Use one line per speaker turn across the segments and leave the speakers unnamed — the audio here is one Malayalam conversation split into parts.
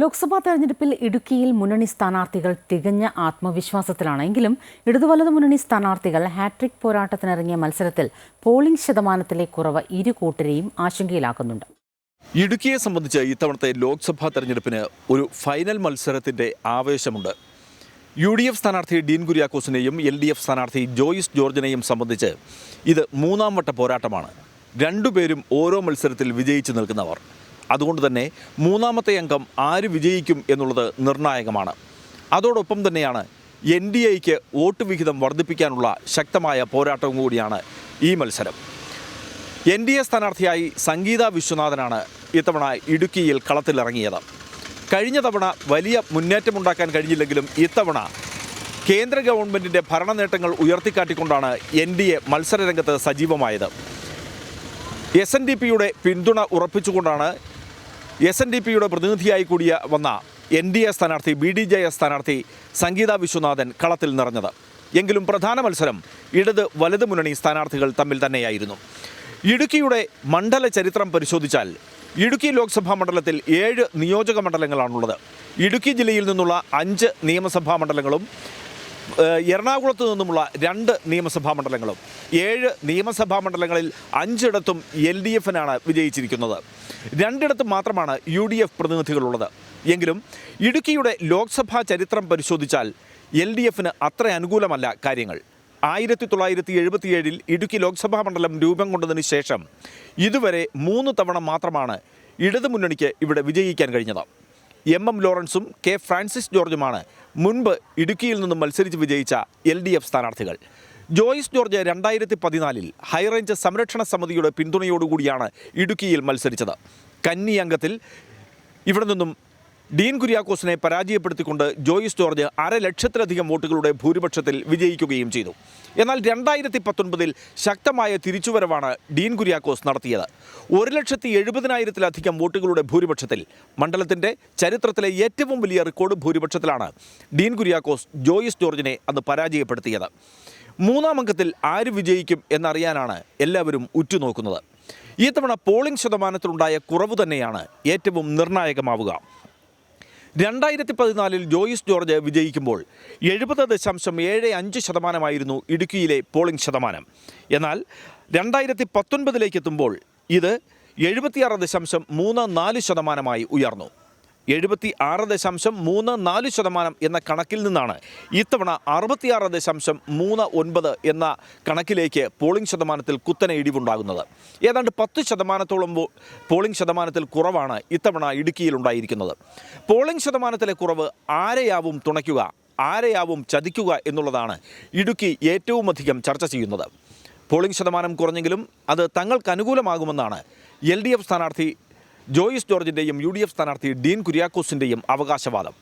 ലോക്സഭാ തെരഞ്ഞെടുപ്പിൽ ഇടുക്കിയിൽ മുന്നണി സ്ഥാനാർത്ഥികൾ തികഞ്ഞ ആത്മവിശ്വാസത്തിലാണ്. എങ്കിലും ഇടതുവലത് മുന്നണി സ്ഥാനാർത്ഥികൾ ഹാട്രിക് പോരാട്ടത്തിനിറങ്ങിയ മത്സരത്തിൽ പോളിംഗ് ശതമാനത്തിലെ കുറവ് ഇരു കൂട്ടരെയും ആശങ്കയിലാക്കുന്നുണ്ട്.
ഇടുക്കിയെ സംബന്ധിച്ച് ഇത്തവണത്തെ ലോക്സഭാ തെരഞ്ഞെടുപ്പിന് ഒരു ഫൈനൽ മത്സരത്തിന്റെ ആവേശമുണ്ട്. യു ഡി എഫ് സ്ഥാനാർത്ഥി ഡീൻ കുര്യാക്കോസിനെയും എൽ ഡി എഫ് സ്ഥാനാർത്ഥി ജോയിസ് ജോർജിനെയും സംബന്ധിച്ച് ഇത് മൂന്നാം വട്ട പോരാട്ടമാണ്. രണ്ടുപേരും ഓരോ മത്സരത്തിൽ വിജയിച്ചു നിൽക്കുന്നവർ. അതുകൊണ്ട് തന്നെ മൂന്നാമത്തെ അംഗം ആര് വിജയിക്കും എന്നുള്ളത് നിർണായകമാണ്. അതോടൊപ്പം തന്നെയാണ് എൻ ഡി എക്ക് വോട്ട് വിഹിതം വർദ്ധിപ്പിക്കാനുള്ള ശക്തമായ പോരാട്ടവും കൂടിയാണ് ഈ മത്സരം. എൻ ഡി എ സ്ഥാനാർത്ഥിയായി സംഗീത വിശ്വനാഥനാണ് ഇത്തവണ ഇടുക്കിയിൽ കളത്തിലിറങ്ങിയത്. കഴിഞ്ഞ തവണ വലിയ മുന്നേറ്റമുണ്ടാക്കാൻ കഴിഞ്ഞില്ലെങ്കിലും ഇത്തവണ കേന്ദ്ര ഗവൺമെന്റിന്റെ ഭരണ നേട്ടങ്ങൾ ഉയർത്തിക്കാട്ടിക്കൊണ്ടാണ് എൻ ഡി എ മത്സരരംഗത്ത് സജീവമായത്. എസ് എൻ ഡി പിയുടെ പിന്തുണ ഉറപ്പിച്ചുകൊണ്ടാണ് എസ് എൻ ഡി പിയുടെ പ്രതിനിധിയായി കൂടിയ വന്ന എൻ ഡി എ സ്ഥാനാർത്ഥി ബി ഡി ജെ എസ് സ്ഥാനാർത്ഥി സംഗീത വിശ്വനാഥൻ കളത്തിൽ നിറഞ്ഞത്. എങ്കിലും പ്രധാന മത്സരം ഇടത് വലത് മുന്നണി സ്ഥാനാർത്ഥികൾ തമ്മിൽ തന്നെയായിരുന്നു. ഇടുക്കിയുടെ മണ്ഡല ചരിത്രം പരിശോധിച്ചാൽ ഇടുക്കി ലോക്സഭാ മണ്ഡലത്തിൽ ഏഴ് നിയോജക മണ്ഡലങ്ങളാണുള്ളത്. ഇടുക്കി ജില്ലയിൽ നിന്നുള്ള അഞ്ച് നിയമസഭാ മണ്ഡലങ്ങളും എറണാകുളത്ത് നിന്നുമുള്ള രണ്ട് നിയമസഭാ മണ്ഡലങ്ങളും ഏഴ് നിയമസഭാ മണ്ഡലങ്ങളിൽ അഞ്ചിടത്തും എൽ ഡി എഫിനാണ് വിജയിച്ചിരിക്കുന്നത്. രണ്ടിടത്തും മാത്രമാണ് യു ഡി എഫ് പ്രതിനിധികളുള്ളത്. എങ്കിലും ഇടുക്കിയുടെ ലോക്സഭാ ചരിത്രം പരിശോധിച്ചാൽ എൽ ഡി എഫിന് അത്ര അനുകൂലമല്ല കാര്യങ്ങൾ. ആയിരത്തി തൊള്ളായിരത്തി എഴുപത്തിയേഴിൽ ഇടുക്കി ലോക്സഭാ മണ്ഡലം രൂപം കൊണ്ടതിന് ശേഷം ഇതുവരെ മൂന്ന് തവണ മാത്രമാണ് ഇടതുമുന്നണിക്ക് ഇവിടെ വിജയിക്കാൻ കഴിഞ്ഞത്. എം എം ലോറൻസും കെ ഫ്രാൻസിസ് ജോർജുമാണ് മുൻപ് ഇടുക്കിയിൽ നിന്നും മത്സരിച്ച് വിജയിച്ച എൽ ഡി എഫ് സ്ഥാനാർത്ഥികൾ. ജോയിസ് ജോർജ് രണ്ടായിരത്തി പതിനാലിൽ ഹൈറേഞ്ച് സംരക്ഷണ സമിതിയുടെ പിന്തുണയോടുകൂടിയാണ് ഇടുക്കിയിൽ മത്സരിച്ചത്. കന്നി അംഗത്തിൽ ഇവിടെ നിന്നും ഡീൻ കുര്യാക്കോസിനെ പരാജയപ്പെടുത്തിക്കൊണ്ട് ജോയിസ് ജോർജ് അര ലക്ഷത്തിലധികം വോട്ടുകളുടെ ഭൂരിപക്ഷത്തിൽ വിജയിക്കുകയും ചെയ്തു. എന്നാൽ രണ്ടായിരത്തി പത്തൊൻപതിൽ ശക്തമായ തിരിച്ചുവരവാണ് ഡീൻ കുര്യാക്കോസ് നടത്തിയത്. ഒരു ലക്ഷത്തി എഴുപതിനായിരത്തിലധികം വോട്ടുകളുടെ ഭൂരിപക്ഷത്തിൽ മണ്ഡലത്തിന്റെ ചരിത്രത്തിലെ ഏറ്റവും വലിയ റെക്കോർഡ് ഭൂരിപക്ഷത്തിലാണ് ഡീൻ കുര്യാക്കോസ് ജോയിസ് ജോർജിനെ അന്ന് പരാജയപ്പെടുത്തിയത്. മൂന്നാം അംഗത്തിൽ ആര് വിജയിക്കും എന്നറിയാനാണ് എല്ലാവരും ഉറ്റുനോക്കുന്നത്. ഈ തവണ പോളിംഗ് ശതമാനത്തിലുണ്ടായ കുറവ് തന്നെയാണ് ഏറ്റവും നിർണായകമാവുക. രണ്ടായിരത്തി പതിനാലിൽ ജോയിസ് ജോർജ് വിജയിക്കുമ്പോൾ എഴുപത് ദശാംശം ഏഴ് അഞ്ച് ശതമാനമായിരുന്നു ഇടുക്കിയിലെ പോളിംഗ് ശതമാനം. എന്നാൽ രണ്ടായിരത്തി പത്തൊൻപതിലേക്ക് എത്തുമ്പോൾ ഇത് എഴുപത്തിയാറ് ദശാംശം മൂന്ന് നാല് ശതമാനമായി ഉയർന്നു. എഴുപത്തി ആറ് ദശാംശം മൂന്ന് നാല് ശതമാനം എന്ന കണക്കിൽ നിന്നാണ് ഇത്തവണ അറുപത്തിയാറ് ദശാംശം മൂന്ന് ഒൻപത് എന്ന കണക്കിലേക്ക് പോളിംഗ് ശതമാനത്തിൽ കുത്തനെ ഇടിവുണ്ടാകുന്നത്. ഏതാണ്ട് പത്ത് ശതമാനത്തോളം പോളിംഗ് ശതമാനത്തിൽ കുറവാണ് ഇത്തവണ ഇടുക്കിയിൽ ഉണ്ടായിരിക്കുന്നത്. പോളിംഗ് ശതമാനത്തിലെ കുറവ് ആരെയാവും തുണയ്ക്കുക ആരെയാവും ചതിക്കുക എന്നുള്ളതാണ് ഇടുക്കി ഏറ്റവും അധികം ചർച്ച ചെയ്യുന്നത്. പോളിംഗ് ശതമാനം കുറഞ്ഞെങ്കിലും അത് തങ്ങൾക്ക് അനുകൂലമാകുമെന്നാണ് എൽ ഡി എഫ് സ്ഥാനാർത്ഥി ജോയിസ് ജോർജിന്റെയും യു ഡി എഫ് സ്ഥാനാർത്ഥി ഡീൻ കുര്യാക്കോസിന്റെയും അവകാശവാദം.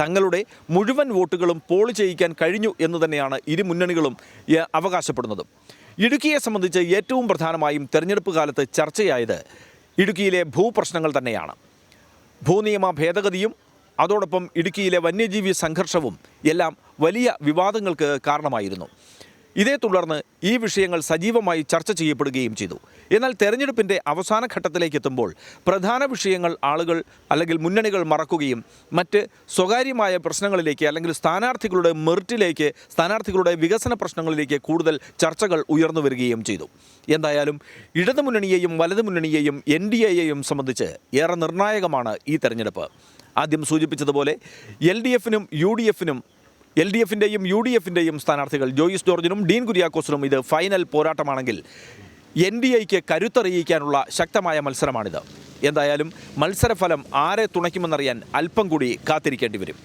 തങ്ങളുടെ മുഴുവൻ വോട്ടുകളും പോൾ ചെയ്യിക്കാൻ കഴിഞ്ഞു എന്ന് തന്നെയാണ് ഇരു മുന്നണികളും അവകാശപ്പെടുന്നതും. ഇടുക്കിയെ സംബന്ധിച്ച് ഏറ്റവും പ്രധാനമായും തെരഞ്ഞെടുപ്പ് കാലത്ത് ചർച്ചയായത് ഇടുക്കിയിലെ ഭൂപ്രശ്നങ്ങൾ തന്നെയാണ്. ഭൂനിയമ ഭേദഗതിയും അതോടൊപ്പം ഇടുക്കിയിലെ വന്യജീവി സംഘർഷവും എല്ലാം വലിയ വിവാദങ്ങൾക്ക് കാരണമായിരുന്നു. ഇതേ തുടർന്ന് ഈ വിഷയങ്ങൾ സജീവമായി ചർച്ച ചെയ്യപ്പെടുകയും ചെയ്തു. എന്നാൽ തെരഞ്ഞെടുപ്പിന്റെ അവസാന ഘട്ടത്തിലേക്ക് എത്തുമ്പോൾ പ്രധാന വിഷയങ്ങൾ ആളുകൾ അല്ലെങ്കിൽ മുന്നണികൾ മറക്കുകയും മറ്റ് സ്വകാര്യമായ പ്രശ്നങ്ങളിലേക്ക് അല്ലെങ്കിൽ സ്ഥാനാർത്ഥികളുടെ മെറിറ്റിലേക്ക് സ്ഥാനാർത്ഥികളുടെ വികസന പ്രശ്നങ്ങളിലേക്ക് കൂടുതൽ ചർച്ചകൾ ഉയർന്നു വരികയും ചെയ്തു. എന്തായാലും ഇടതുമുന്നണിയെയും വലതുമുന്നണിയെയും എൻ ഡി എയെയും സംബന്ധിച്ച് ഏറെ നിർണായകമാണ് ഈ തെരഞ്ഞെടുപ്പ്. ആദ്യം സൂചിപ്പിച്ചതുപോലെ എൽ ഡി എഫിനും യു ഡി എഫിനും എൽ ഡി എഫിന്റെയും യു ഡി എഫിന്റെയും സ്ഥാനാർത്ഥികൾ ജോയിസ് ജോർജിനും ഡീൻ കുര്യാക്കോസിനും ഇത് ഫൈനൽ പോരാട്ടമാണെങ്കിൽ എൻ ഡി എക്ക് കരുത്തറിയിക്കാനുള്ള ശക്തമായ മത്സരമാണിത്. എന്തായാലും മത്സരഫലം ആരെ തുണയ്ക്കുമെന്നറിയാൻ അല്പം കൂടി കാത്തിരിക്കേണ്ടി വരും.